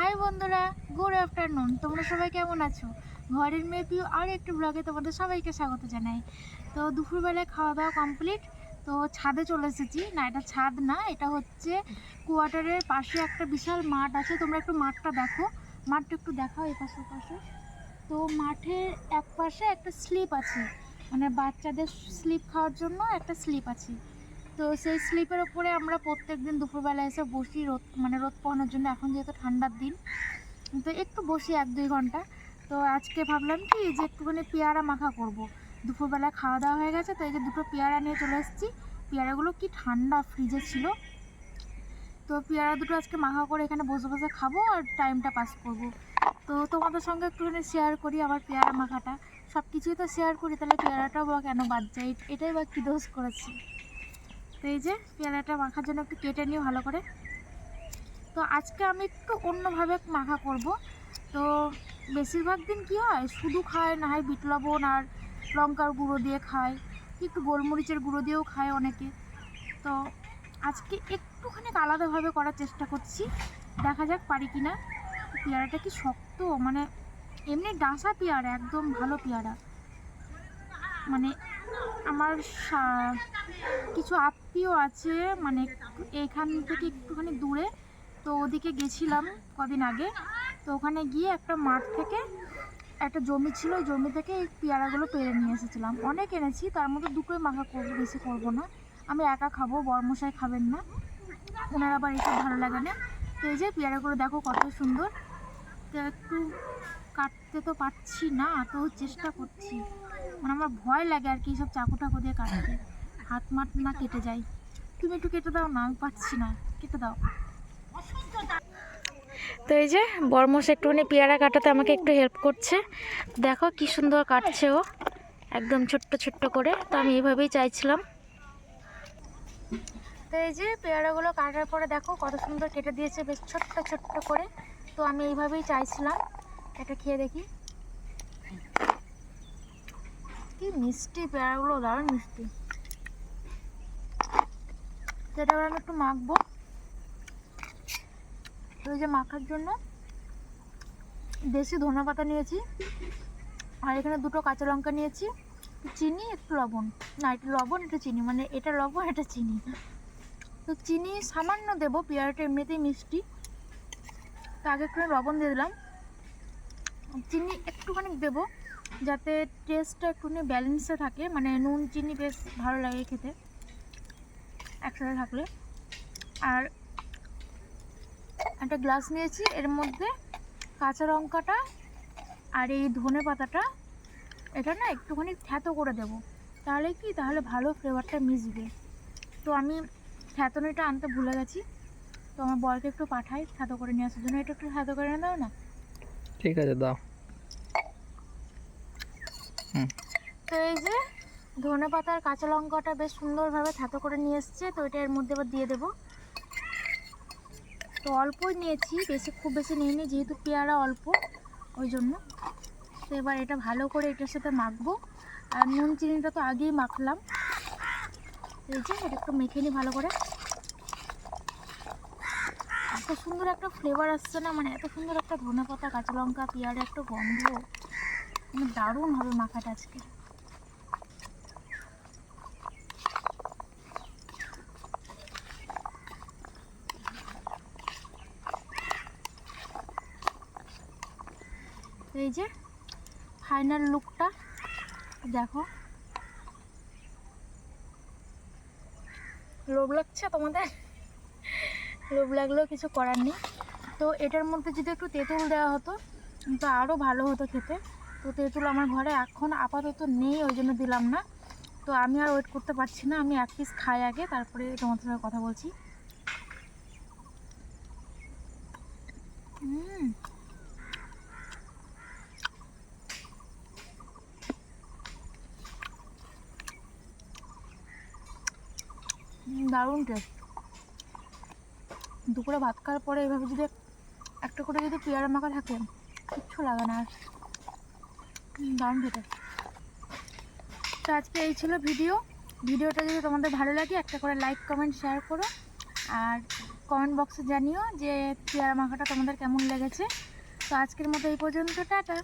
High বন্ধুরা good afternoon তোমরা সবাই কেমন আছো? ঘরের মেয়ে পিউ আর একটু ব্লগে তোমাদের সবাইকে স্বাগত জানাই। তো দুপুরবেলায় খাওয়া দাওয়া কমপ্লিট তো ছাদে চলে এসেছি। না, এটা ছাদ না, এটা হচ্ছে কোয়ার্টারের পাশে একটা বিশাল মাঠ আছে। তোমরা একটু মাঠটা দেখো। মাঠটা একটু দেখাও এই পাশে পাশে তো মাঠের এক পাশে একটা স্লিপ আছে। মানে বাচ্চাদের স্লিপ খাওয়ার জন্য একটা স্লিপ আছে। তো সেই স্লিপের ওপরে আমরা প্রত্যেক দিন দুপুরবেলা এসে বসি রোদ মানে রোদ পোহানোর জন্য। এখন যেহেতু ঠান্ডার দিন, তো একটু বসি এক দুই ঘণ্টা। তো আজকে ভাবলাম কি যে একটুখানি পেয়ারা মাখা করব। দুপুরবেলা খাওয়া দাওয়া হয়ে গেছে, তো এই যে দুটো পেয়ারা নিয়ে চলে এসেছি। পেয়ারাগুলো কি ঠান্ডা ফ্রিজে ছিল। তো পেয়ারা দুটো আজকে মাখা করে এখানে বসে বসে খাব আর টাইমটা পাস করব। তো তোমাদের সঙ্গে একটুখানি শেয়ার করি আবার পেয়ারা মাখাটা। সব কিছুই তো শেয়ার করি, তাহলে পেয়ারাটাও বা কেন বাদ যায়? এটাই বা কী দোষ করেছি? তো এই যে পেয়ারাটা মাখার জন্য একটু কেটে নিও ভালো করে। তো আজকে আমি একটু অন্যভাবে মাখা করব। তো বেশিরভাগ দিন কি হয়, শুধু খায়, না হয় বিট লবণ আর লঙ্কার গুঁড়ো দিয়ে খায়, একটু গোলমরিচের গুঁড়ো দিয়েও খায় অনেকে। তো আজকে একটুখানি আলাদাভাবে করার চেষ্টা করছি। দেখা যাক পারি কি না পেয়ারাটা কি শক্ত? মানে এমনি ডাঁসা পেয়ারা, একদম ভালো পেয়ারা। মানে আমার কিছু আত্মীয় আছে মানে এইখান থেকে একটুখানি দূরে, তো ওদিকে গেছিলাম কদিন আগে। তো ওখানে গিয়ে একটা মাঠ থেকে একটা জমি ছিল, ওই জমি থেকে এই পেয়ারাগুলো পেরে নিয়ে এসেছিলাম। অনেক এনেছি, তার মধ্যে দুটোই মাখা করব, বেশি করব না। আমি একা খাব, বরমশাই খাবেন না। ওনার আবার এসব ভালো লাগে না। তো এই যে পেয়ারাগুলো দেখো কত সুন্দর। তো একটু কাটতে তো পারছি না, তো চেষ্টা করছি। মানে আমার ভয় লাগে আর কি সব চাকু টাকু দিয়ে কাটতে। হাত মাট না কেটে যায়। তুমি একটু কেটে দাও না আমি পাচ্ছি না। কেটে দাও। তো এই যে বরমস একটুখানি পেয়ারা কাটাতে আমাকে একটু হেল্প করছে। দেখো কি সুন্দর কাটছে ও। একদম ছোট্ট ছোট্ট করে। তো আমি এইভাবেই চাইছিলাম। তো এই যে পেয়ারাগুলো কাটার পরে দেখো কত সুন্দর কেটে দিয়েছে বেশ ছোট্ট ছোট্ট করে। তো আমি এইভাবেই চাইছিলাম। এটা খেয়ে দেখি। কি মিষ্টি পেয়ারাগুলো, দারুণ মিষ্টি। সেটা আমি একটু মাখবো। ওই যে মাখার জন্য দেশি ধনে পাতা নিয়েছি, আর এখানে দুটো কাঁচা লঙ্কা নিয়েছি চিনি, একটু লবণ। না এটা লবণ এটা চিনি মানে এটা লবণ, এটা চিনি। তো চিনি সামান্য দেবো, পেয়ারাটা এমনিতেই মিষ্টি। তো আগে একটু লবণ দিয়ে দিলাম। চিনি একটুখানি দেবো। যাতে টেস্টটা একটুখানি ব্যালেন্সে থাকে মানে নুন, চিনি বেশ ভালো লাগে খেতে, একসাথে থাকলে। আর একটা গ্লাস নিয়েছি, এর মধ্যে কাঁচা লঙ্কাটা আর এই ধনে পাতাটা, এটা না একটুখানি থ্যাতো করে দেবো। তাহলে কি? তাহলে ভালো ফ্লেভারটা মিশবে। তো আমি থ্যাতনিটা আনতে ভুলে গেছি। তো আমার বরকে একটু পাঠাই থ্যাতো করে নিয়ে আসার জন্য। এটা একটু থ্যাতো করে এনে দাও না? ঠিক আছে, দাও। তো এই যে ধনে পাতার কাঁচা লঙ্কাটা বেশ সুন্দরভাবে থাতো করে নিয়ে এসছে, তো এটা এর মধ্যে এবার দিয়ে দেবো। তো অল্পই নিয়েছি, বেশি খুব বেশি নিইনি, যেহেতু পেয়ারা অল্প, ওই জন্য। তো এবার এটা ভালো করে এটার সাথে মাখবো। আর নুন চিনিটা তো আগেই মাখলাম। এই যে এটা একটু মেখে নিই ভালো করে। এত সুন্দর একটা ফ্লেভার আসছে না মানে এত সুন্দর একটা ধনে পাতা, কাঁচা লঙ্কা পেয়ারা একটা গন্ধ। দারুণ হবে মাখাটা আজকে। এই যে ফাইনাল লুকটা দেখো। লোভ লাগছে তোমাদের? লোভ লাগলেও কিছু করার নেই। তো এটার মধ্যে যদি একটু তেঁতুল দেওয়া হতো, তো আরও ভালো হতো খেতে। তো তেঁতুল আমার ঘরে, এখন আপাতত নেই, ওই জন্য দিলাম না। তো আমি আর ওয়েট করতে পারছি না, আমি এক পিস খাই আগে, তারপরে তোমাদের সঙ্গে কথা বলছি। দারুণ টেস্ট দুপুরে ভাত খাওয়ার পরে এভাবে যদি একটা করে যদি পেয়ারা মাখা থাকে, কিচ্ছু লাগে না আর। দারুণ খেতে। তো আজকে এই ছিল ভিডিও। ভিডিওটা যদি তোমাদের ভালো লাগে, একটা করে লাইক কমেন্ট শেয়ার করো। আর কমেন্ট বক্সে জানিও যে পেয়ারা মাখাটা তোমাদের কেমন লেগেছে। তো আজকের মতো এই পর্যন্ত, টাটা।